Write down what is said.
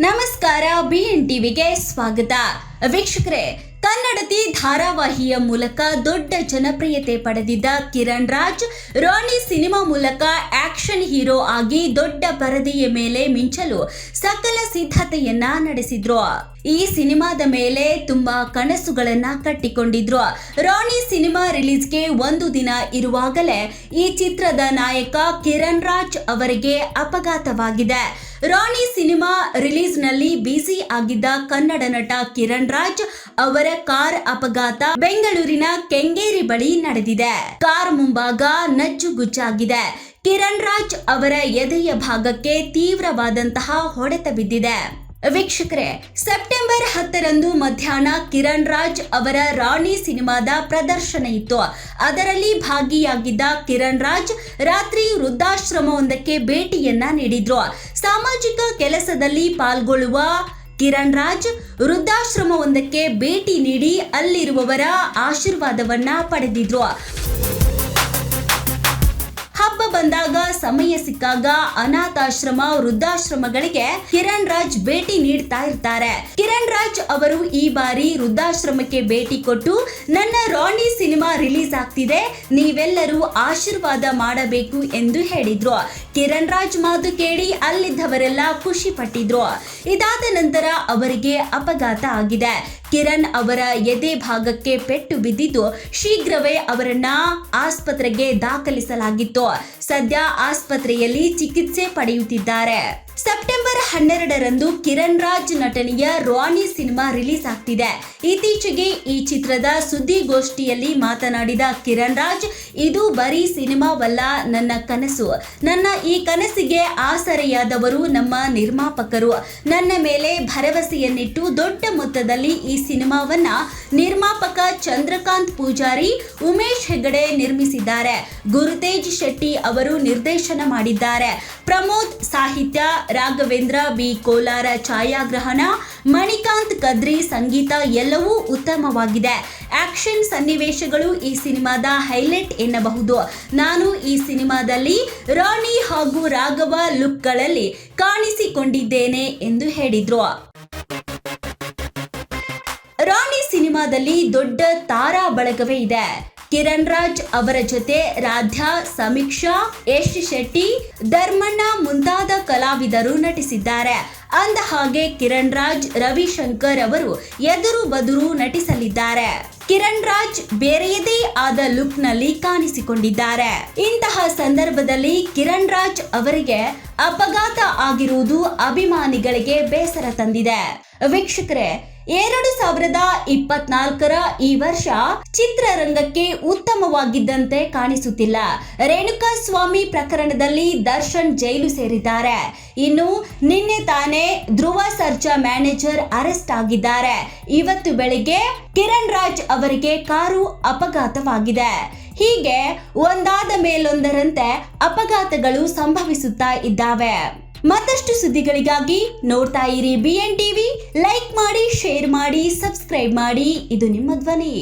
ನಮಸ್ಕಾರ B N ಟಿವಿಗೆ ಸ್ವಾಗತ. ವೀಕ್ಷಕರೇ, ಕನ್ನಡತಿ ಧಾರಾವಾಹಿಯ ಮೂಲಕ ದೊಡ್ಡ ಜನಪ್ರಿಯತೆ ಪಡೆದಿದ್ದ ಕಿರಣ್ ರಾಜ್, ರಾಣಿ ಸಿನಿಮಾ ಮೂಲಕ ಆಕ್ಷನ್ ಹೀರೋ ಆಗಿ ದೊಡ್ಡ ಪರದೆಯ ಮೇಲೆ ಮಿಂಚಲು ಸಕಲ ಸಿದ್ಧತೆಯನ್ನ ನಡೆಸಿದ್ರು. ಈ ಸಿನಿಮಾದ ಮೇಲೆ ತುಂಬಾ ಕನಸುಗಳನ್ನ ಕಟ್ಟಿಕೊಂಡಿದ್ರು. ರಾಣಿ ಸಿನಿಮಾ ರಿಲೀಸ್ಗೆ ಒಂದು ದಿನ ಇರುವಾಗಲೇ ಈ ಚಿತ್ರದ ನಾಯಕ ಕಿರಣ್ ರಾಜ್ ಅವರಿಗೆ ಅಪಘಾತವಾಗಿದೆ. ರಾಣಿ ಸಿನಿಮಾ ರಿಲೀಸ್ನಲ್ಲಿ ಬ್ಯುಸಿ ಆಗಿದ್ದ ಕನ್ನಡ ನಟ ಕಿರಣ್ ರಾಜ್ ಅವರ ಕಾರ್ ಅಪಘಾತ ಬೆಂಗಳೂರಿನ ಕೆಂಗೇರಿ ಬಳಿ ನಡೆದಿದೆ. ಕಾರ್ ಮುಂಭಾಗ ನಜ್ಜುಗುಜ್ಜಾಗಿದೆ ಕಿರಣ್ ರಾಜ್ ಅವರ ಎದೆಯ ಭಾಗಕ್ಕೆ ತೀವ್ರವಾದಂತಹ ಹೊಡೆತ ಬಿದ್ದಿದೆ. ವೀಕ್ಷಕರೇ, ಸೆಪ್ಟೆಂಬರ್ ಹತ್ತರಂದು ಮಧ್ಯಾಹ್ನ ಕಿರಣ್ ರಾಜ್ ಅವರ ರಾಣಿ ಸಿನಿಮಾದ ಪ್ರದರ್ಶನ ಇತ್ತು. ಅದರಲ್ಲಿ ಭಾಗಿಯಾಗಿದ್ದ ಕಿರಣ್ ರಾಜ್ ರಾತ್ರಿ ವೃದ್ಧಾಶ್ರಮವೊಂದಕ್ಕೆ ಭೇಟಿಯನ್ನ ನೀಡಿದ್ರು. ಸಾಮಾಜಿಕ ಕೆಲಸದಲ್ಲಿ ಪಾಲ್ಗೊಳ್ಳುವ ಕಿರಣ್ ರಾಜ್ ವೃದ್ಧಾಶ್ರಮವೊಂದಕ್ಕೆ ಭೇಟಿ ನೀಡಿ ಅಲ್ಲಿರುವವರ ಆಶೀರ್ವಾದವನ್ನ ಪಡೆದಿದ್ರು. ಹಬ್ಬ ಬಂದಾಗ ಸಮಯ ಸಿಕ್ಕಾಗ ಅನಾಥಾಶ್ರಮ, ವೃದ್ಧಾಶ್ರಮಗಳಿಗೆ ಕಿರಣ್ ರಾಜ್ ಭೇಟಿ ನೀಡ್ತಾ ಇರ್ತಾರೆ. ಕಿರಣ್ ರಾಜ್ ಅವರು ಈ ಬಾರಿ ವೃದ್ಧಾಶ್ರಮಕ್ಕೆ ಭೇಟಿ ಕೊಟ್ಟು, ನನ್ನ ರಾಣಿ ಸಿನಿಮಾ ರಿಲೀಸ್ ಆಗ್ತಿದೆ, ನೀವೆಲ್ಲರೂ ಆಶೀರ್ವಾದ ಮಾಡಬೇಕು ಎಂದು ಹೇಳಿದ್ರು. ಕಿರಣ್ ರಾಜ್ ಮಾತು ಕೇಳಿ ಅಲ್ಲಿದ್ದವರೆಲ್ಲ ಖುಷಿ ಪಟ್ಟಿದ್ರು. ಇದಾದ ನಂತರ ಅವರಿಗೆ ಅಪಘಾತ ಆಗಿದೆ. ಕಿರಣ್ ಅವರ ಎದೆ ಭಾಗಕ್ಕೆ ಪೆಟ್ಟು ಬಿದ್ದಿದ್ದು ಶೀಘ್ರವೇ ಅವರನ್ನ ಆಸ್ಪತ್ರೆಗೆ ದಾಖಲಿಸಲಾಗಿತ್ತು. ಸದ್ಯ ಆಸ್ಪತ್ರೆಯಲ್ಲಿ ಚಿಕಿತ್ಸೆ ಪಡೆಯುತ್ತಿದ್ದಾರೆ. ಸೆಪ್ಟೆಂಬರ್ ಹನ್ನೆರಡರಂದು ಕಿರಣ್ ರಾಜ್ ನಟನೆಯ ರಾಣಿ ಸಿನಿಮಾ ರಿಲೀಸ್ ಆಗ್ತಿದೆ. ಇತ್ತೀಚೆಗೆ ಈ ಚಿತ್ರದ ಸುದ್ದಿಗೋಷ್ಠಿಯಲ್ಲಿ ಮಾತನಾಡಿದ ಕಿರಣ್ ರಾಜ್, ಇದು ಬರೀ ಸಿನಿಮಾವಲ್ಲ, ನನ್ನ ಕನಸು. ನನ್ನ ಈ ಕನಸಿಗೆ ಆಸರೆಯಾದವರು ನಮ್ಮ ನಿರ್ಮಾಪಕರು. ನನ್ನ ಮೇಲೆ ಭರವಸೆಯನ್ನಿಟ್ಟು ದೊಡ್ಡ ಮೊತ್ತದಲ್ಲಿ ಈ ಸಿನಿಮಾವನ್ನ ನಿರ್ಮಾಪಕ ಚಂದ್ರಕಾಂತ್ ಪೂಜಾರಿ, ಉಮೇಶ್ ಹೆಗಡೆ ನಿರ್ಮಿಸಿದ್ದಾರೆ. ಗುರುತೇಜ್ ಶೆಟ್ಟಿ ಅವರು ನಿರ್ದೇಶನ ಮಾಡಿದ್ದಾರೆ. ಪ್ರಮೋದ್ ಸಾಹಿತ್ಯ ರಾಘವೇಂದ್ರ, ಬಿ. ಕೋಲಾರ ಛಾಯಾಗ್ರಹಣ, ಮಣಿಕಾಂತ್ ಕದ್ರಿ ಸಂಗೀತ ಎಲ್ಲವೂ ಉತ್ತಮವಾಗಿದೆ. ಆಕ್ಷನ್ ಸನ್ನಿವೇಶಗಳು ಈ ಸಿನಿಮಾದ ಹೈಲೈಟ್ ಎನ್ನಬಹುದು. ನಾನು ಈ ಸಿನಿಮಾದಲ್ಲಿ ರಾಣಿ ಹಾಗೂ ರಾಘವ ಲುಕ್ಗಳಲ್ಲಿ ಕಾಣಿಸಿಕೊಂಡಿದ್ದೇನೆ ಎಂದು ಹೇಳಿದ್ರು. ರಾಣಿ ಸಿನಿಮಾದಲ್ಲಿ ದೊಡ್ಡ ತಾರಾ ಬಳಗವೇ ಇದೆ. ಕಿರಣ್ ರಾಜ್ ಅವರ ಜೊತೆ ರಾಧ್ಯಾ, ಸಮೀಕ್ಷಾ, ಯಶ್ ಶೆಟ್ಟಿ, ಧರ್ಮಣ್ಣ ಮುಂತಾದ ಕಲಾವಿದರು ನಟಿಸಿದ್ದಾರೆ. ಅಂದ ಹಾಗೆ ಕಿರಣ್ ರಾಜ್, ರವಿಶಂಕರ್ ಅವರು ಎದುರು ಬದುರು ನಟಿಸಲಿದ್ದಾರೆ. ಕಿರಣ್ ರಾಜ್ ಬೇರೆಯದೇ ಆದ ಲುಕ್ನಲ್ಲಿ ಕಾಣಿಸಿಕೊಂಡಿದ್ದಾರೆ. ಇಂತಹ ಸಂದರ್ಭದಲ್ಲಿ ಕಿರಣ್ ರಾಜ್ ಅವರಿಗೆ ಅಪಘಾತ ಆಗಿರುವುದು ಅಭಿಮಾನಿಗಳಿಗೆ ಬೇಸರ ತಂದಿದೆ. ವೀಕ್ಷಕರೇ ಎರಡು ಸಾವಿರದ ಇಪ್ಪತ್ನಾಲ್ಕರ ಈ ವರ್ಷ ಚಿತ್ರರಂಗಕ್ಕೆ ಉತ್ತಮವಾಗಿದ್ದಂತೆ ಕಾಣಿಸುತ್ತಿಲ್ಲ. ರೇಣುಕಾ ಸ್ವಾಮಿ ಪ್ರಕರಣದಲ್ಲಿ ದರ್ಶನ್ ಜೈಲು ಸೇರಿದ್ದಾರೆ. ಇನ್ನು ನಿನ್ನೆ ತಾನೇ ಧ್ರುವ ಸರ್ಜಾ ಮ್ಯಾನೇಜರ್ ಅರೆಸ್ಟ್ ಆಗಿದ್ದಾರೆ. ಇವತ್ತು ಬೆಳಿಗ್ಗೆ ಕಿರಣ್ ರಾಜ್ ಅವರಿಗೆ ಕಾರು ಅಪಘಾತವಾಗಿದೆ. ಹೀಗೆ ಒಂದಾದ ಮೇಲೊಂದರಂತೆ ಅಪಘಾತಗಳು ಸಂಭವಿಸುತ್ತಾ ಇದ್ದಾವೆ. ಮತ್ತಷ್ಟು ಸುದ್ದಿಗಳಿಗಾಗಿ ನೋಡ್ತಾ ಇರಿ ಬಿ ಎನ್ ಟಿವಿ ಲೈಕ್ ಮಾಡಿ ಶೇರ್ ಮಾಡಿ ಸಬ್ಸ್ಕ್ರೈಬ್ ಮಾಡಿ. ಇದು ನಿಮ್ಮ ಧ್ವನಿ.